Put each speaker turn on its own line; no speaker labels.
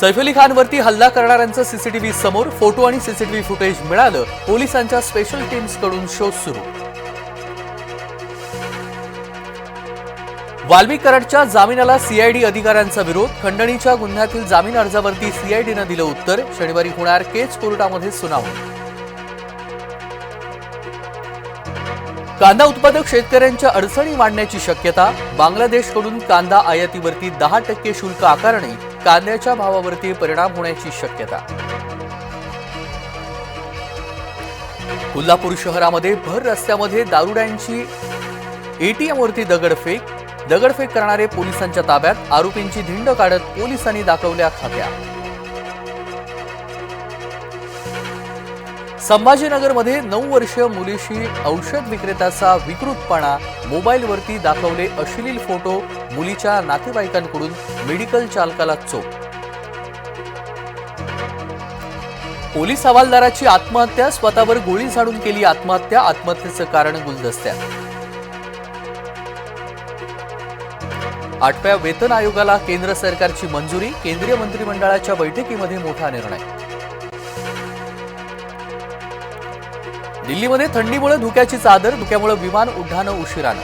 सैफ अली खानवरती हल्ला करणाऱ्यांचं सीसीटीव्ही समोर फोटो आणि सीसीटीव्ही फुटेज मिळालं. पोलिसांच्या स्पेशल टीम्सकडून शोध सुरू. वाल्मिक कराडच्या जामिनाला सीआयडी अधिकाऱ्यांचा विरोध. खंडणीच्या गुन्ह्यातील जामीन अर्जावरती सीआयडीनं दिलं उत्तर. शनिवारी होणार केच कोर्टामध्ये सुनावणी. कांदा उत्पादक शेतकऱ्यांच्या अडचणी वाढण्याची शक्यता बांगलादेशकडून कांदा आयातीवरती दहा टक्के शुल्क आकारणे कांद्याच्या भावावरती परिणाम होण्याची शक्यता. कोल्हापूर शहरामध्ये भर रस्त्यामध्ये दारुड्यांची एटीएमवरती दगडफेक दगडफेक करणारे पोलिसांच्या ताब्यात आरोपींची धिंड काढत पोलिसांनी दाखवल्या खात्या. संभाजीनगरमध्ये नऊ वर्षीय मुलीशी औषध विक्रेत्याचा विकृतपणा मोबाईलवरती दाखवले अश्लील फोटो मुलीच्या नातेवाईकांकडून मेडिकल चालकाला चोप. पोलीस हवालदाराची आत्महत्या स्वतःवर गोळी झाडून केली आत्महत्या आत्महत्येचं कारण गुलदस्त्यात. आठव्या वेतन आयोगाला केंद्र सरकारची मंजुरी केंद्रीय मंत्रिमंडळाच्या बैठकीमध्ये मोठा निर्णय. दिल्लीमध्ये थंडीमुळे धुक्याची चादर धुक्यामुळे विमान उड्डाणं उशिरानं.